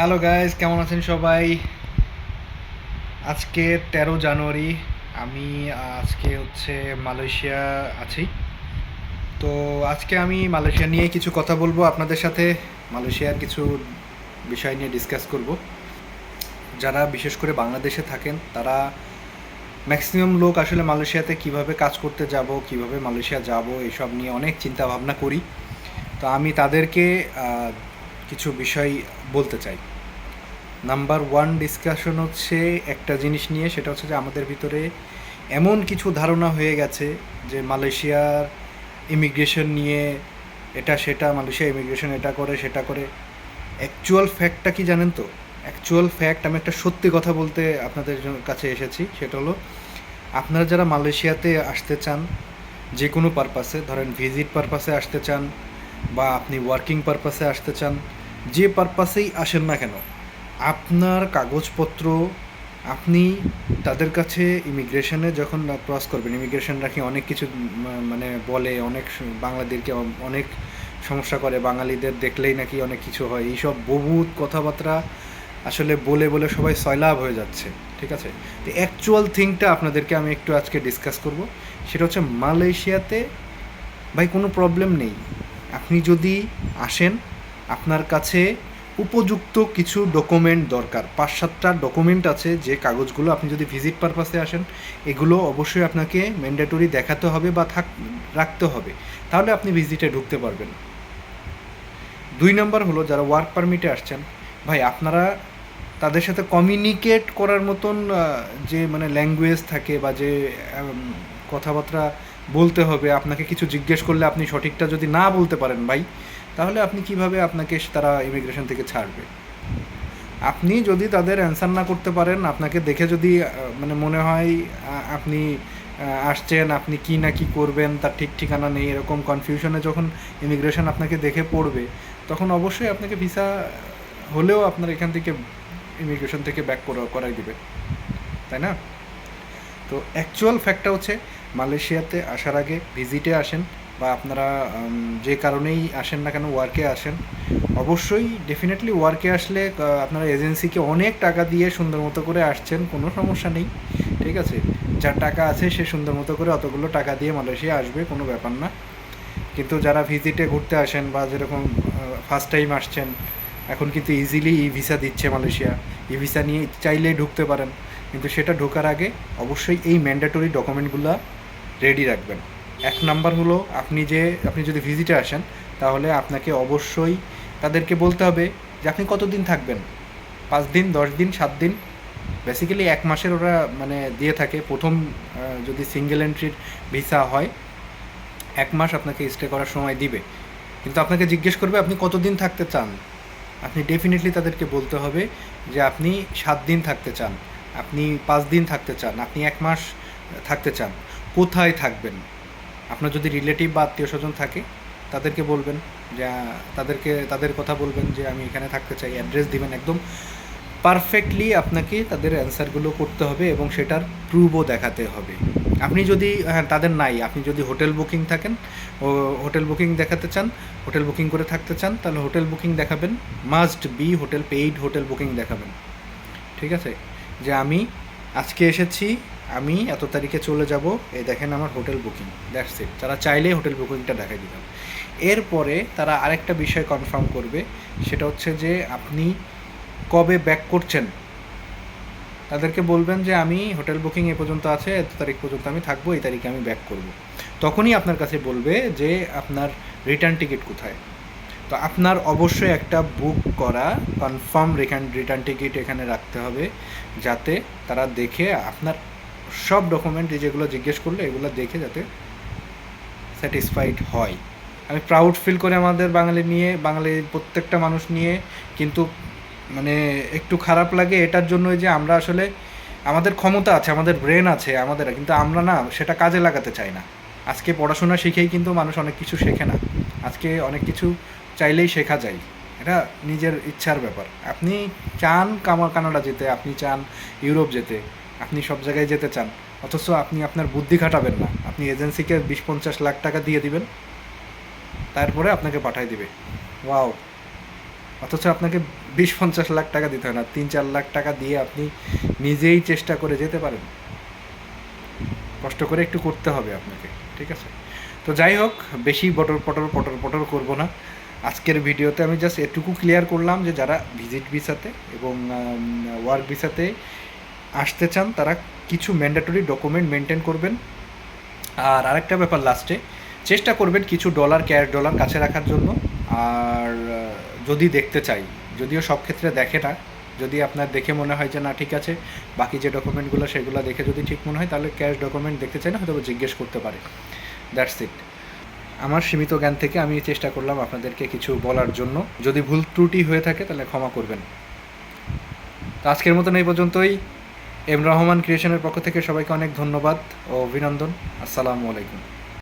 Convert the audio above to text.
Hello guys কেমন আছেন সবাই? আজকে তেরো জানুয়ারি। আমি আজকে হচ্ছে মালয়েশিয়া আছি। তো আজকে আমি মালয়েশিয়া নিয়ে কিছু কথা বলব আপনাদের সাথে। মালয়েশিয়ার কিছু বিষয় নিয়ে ডিসকাস করব। যারা বিশেষ করে বাংলাদেশে থাকেন, তারা ম্যাক্সিমাম লোক আসলে মালয়েশিয়াতে কীভাবে কাজ করতে যাব, কীভাবে মালয়েশিয়া যাব, এসব নিয়ে অনেক চিন্তা ভাবনা করি। তো আমি তাদেরকে কিছু বিষয় বলতে চাই। নাম্বার ওয়ান ডিসকাশন হচ্ছে একটা জিনিস নিয়ে, সেটা হচ্ছে যে আমাদের ভিতরে এমন কিছু ধারণা হয়ে গেছে যে মালয়েশিয়ার ইমিগ্রেশন নিয়ে এটা সেটা, মালয়েশিয়া ইমিগ্রেশন এটা করে, সেটা করে। অ্যাকচুয়াল ফ্যাক্টটা কি জানেন তো? অ্যাকচুয়াল ফ্যাক্ট আমি একটা সত্যি কথা বলতে আপনাদের কাছে এসেছি, সেটা হলো আপনারা যারা মালয়েশিয়াতে আসতে চান যে কোনো পারপাসে ধরেন ভিজিট পারপাসে আসতে চান বা আপনি ওয়ার্কিং পারপাসে আসতে চান, যে পারপাসেই আসেন না কেন আপনার কাগজপত্র, আপনি তাদের কাছে ইমিগ্রেশনে যখন ক্রস করবেন ইমিগ্রেশন রাখি অনেক কিছু মানে বলে, অনেক বাংলাদেরকে অনেক সমস্যা করে, বাঙালিদের দেখলেই নাকি অনেক কিছু হয়। এইসব বহুত কথাবার্তা আসলে বলে বলে সবাই সয়লাভ হয়ে যাচ্ছে, ঠিক আছে? তো অ্যাকচুয়াল থিংটা আপনাদেরকে আমি একটু আজকে ডিসকাস করব। সেটা হচ্ছে মালয়েশিয়াতে ভাই কোনো প্রবলেম নেই। আপনি যদি আসেন, আপনার কাছে উপযুক্ত কিছু ডকুমেন্ট দরকার। পাঁচ সাতটা ডকুমেন্ট আছে যে কাগজগুলো আপনি যদি ভিজিট পারপাসে আসেন, এগুলো অবশ্যই আপনাকে ম্যান্ডেটরি দেখাতে হবে বা থাক, রাখতে হবে। তাহলে আপনি ভিজিটে ঢুকতে পারবেন। দুই নম্বর হলো, যারা ওয়ার্ক পারমিটে আসছেন, ভাই আপনারা তাদের সাথে কমিউনিকেট করার মতন যে মানে ল্যাঙ্গুয়েজ থাকে বা যে কথাবার্তা বলতে হবে, আপনাকে কিছু জিজ্ঞেস করলে আপনি সঠিকটা যদি না বলতে পারেন ভাই তাহলে আপনি কীভাবে আপনাকে তারা ইমিগ্রেশন থেকে ছাড়বে? আপনি যদি তাদের অ্যান্সার না করতে পারেন, আপনাকে দেখে যদি মানে মনে হয় আপনি আসছেন, আপনি কি না কি করবেন, তার ঠিক ঠিকানা নেই, এরকম কনফিউশনে যখন ইমিগ্রেশন আপনাকে দেখে পড়বে, তখন অবশ্যই আপনাকে ভিসা হলেও আপনার এখান থেকে ইমিগ্রেশন থেকে ব্যাক করা, করাই দিবে। তাই না? তো অ্যাকচুয়াল ফ্যাক্টটা হচ্ছে, মালয়েশিয়াতে আসার আগে ভিজিটে আসেন বা আপনারা যে কারণেই আসেন না কেন ওয়ার্কে আসেন, অবশ্যই ডেফিনেটলি ওয়ার্কে আসলে আপনারা এজেন্সিকে অনেক টাকা দিয়ে সুন্দর মতো করে আসছেন, কোনো সমস্যা নেই, ঠিক আছে? যার টাকা আছে, সে সুন্দর মতো করে অতগুলো টাকা দিয়ে মালয়েশিয়া আসবে, কোনো ব্যাপার না। কিন্তু যারা ভিজিটে ঘুরতে আসেন বা যেরকম ফার্স্ট টাইম আসছেন, এখন কিন্তু ইজিলি ই ভিসা দিচ্ছে মালয়েশিয়া। ই ভিসা নিয়ে চাইলেই ঢুকতে পারেন। কিন্তু সেটা ঢোকার আগে অবশ্যই এই ম্যান্ডেটরি ডকুমেন্টগুলো রেডি রাখবেন। এক নাম্বার হলো আপনি যে, আপনি যদি ভিজিটে আসেন, তাহলে আপনাকে অবশ্যই তাদেরকে বলতে হবে যে আপনি কতদিন থাকবেন? পাঁচ দিন, দশ দিন, সাত দিন? বেসিক্যালি এক মাসের ওরা মানে দিয়ে থাকে। প্রথম যদি সিঙ্গেল এন্ট্রির ভিসা হয়, এক মাস আপনাকে স্টে করার সময় দিবে। কিন্তু আপনাকে জিজ্ঞেস করবে, আপনি কতদিন থাকতে চান? আপনি ডেফিনেটলি তাদেরকে বলতে হবে যে, আপনি সাত দিন থাকতে চান। আপনি পাঁচ দিন থাকতে চান। আপনি এক মাস থাকতে চান। কোথায় থাকবেন? আপনার যদি রিলেটিভ বা আত্মীয় স্বজন থাকে, তাদেরকে বলবেন যে, তাদেরকে, তাদের কথা বলবেন যে, আমি এখানে থাকতে চাই। অ্যাড্রেস দিবেন একদম পারফেক্টলি আপনাকে তাদের অ্যান্সারগুলো করতে হবে এবং সেটার প্রুভও দেখাতে হবে। আপনি যদি হ্যাঁ তাদের নাই, আপনি যদি হোটেল বুকিং থাকেন, ও হোটেল বুকিং দেখাতে চান হোটেল বুকিং করে থাকতে চান, তাহলে হোটেল বুকিং দেখাবেন। Must be hotel paid hotel booking দেখাবেন। ঠিক আছে? যে, আমি আজকে এসেছি আমি এত তারিখে চলে যাব, এই দেখেন আমার হোটেল বুকিং দ্যাটস ইট তারা চাইলেই হোটেল বুকিংটা দেখাই দিলাম। এরপরে তারা আরেকটা বিষয় কনফার্ম করবে, সেটা হচ্ছে যে আপনি কবে ব্যাক করছেন? তাদেরকে বলবেন যে আমি হোটেল বুকিং এ পর্যন্ত আছে, এত তারিখ পর্যন্ত আমি থাকব, এই তারিখে আমি ব্যাক করব। তখনই আপনার কাছে বলবে যে আপনার রিটার্ন টিকিট কোথায়। তো আপনার অবশ্যই একটা বুক করা কনফার্ম রিটার্ন টিকিট এখানে রাখতে হবে, যাতে তারা দেখে আপনার সব ডকুমেন্ট যেগুলো জিজ্ঞেস করল, এগুলো দেখে যাতে স্যাটিসফাইড হয়। আমি প্রাউড ফিল করে আমাদের বাঙালি নিয়ে বাঙালির প্রত্যেকটা মানুষ নিয়ে কিন্তু মানে একটু খারাপ লাগে এটার জন্য যে আমরা আসলে আমাদের ক্ষমতা আছে, আমাদের ব্রেন আছে, আমাদের কিন্তু আমরা না সেটা কাজে লাগাতে চাই না। আজকে পড়াশোনা শিখেই কিন্তু মানুষ অনেক কিছু শেখে না। আজকে অনেক কিছু চাইলেই শেখা যায়। এটা নিজের ইচ্ছার ব্যাপার। আপনি চান কামার কানাডা যেতে, আপনি চান ইউরোপ যেতে। আপনি সব জায়গায় যেতে চান, অথচ আপনি আপনার বুদ্ধি খাটাবেন না। আপনি এজেন্সিকে বিশ পঞ্চাশ লাখ টাকা দিয়ে দিবেন, তারপরে আপনাকে পাঠাই দিবে। ওয়াও! অথচ আপনাকে বিশ পঞ্চাশ লাখ টাকা দিতে হয় না তিন চার লাখ টাকা দিয়ে আপনি নিজেই চেষ্টা করে যেতে পারেন। কষ্ট করে একটু করতে হবে আপনাকে, ঠিক আছে? তো যাই হোক, বেশি বটর, পটর পটর পটর করব না। আজকের ভিডিওতে আমি জাস্ট এটুকু ক্লিয়ার করলাম যে যারা ভিজিট ভিসাতে এবং ওয়ার্ক ভিসাতে আসতে চান, তারা কিছু ম্যান্ডেটরি ডকুমেন্ট মেনটেন করবেন। আর আরেকটা ব্যাপার লাস্টে চেষ্টা করবেন কিছু ডলার ক্যাশ ডলার কাছে রাখার জন্য। আর যদি দেখতে চাই, যদিও সব ক্ষেত্রে দেখে না, যদি আপনার দেখে মনে হয় যে না, ঠিক আছে, বাকি যে ডকুমেন্টগুলো সেগুলো দেখে যদি ঠিক মনে হয়, তাহলে ক্যাশ ডকুমেন্ট দেখতে চাই না হয়তো জিজ্ঞেস করতে পারে। দ্যাটস ইট আমার সীমিত জ্ঞান থেকে আমি চেষ্টা করলাম আপনাদেরকে কিছু বলার জন্য। যদি ভুল ত্রুটি হয়ে থাকে, তাহলে ক্ষমা করবেন। আজকের মতন এই পর্যন্তই। এম রহমান ক্রিয়েশনের পক্ষ থেকে সবাইকে অনেক ধন্যবাদ ও অভিনন্দন। আসসালামু আলাইকুম।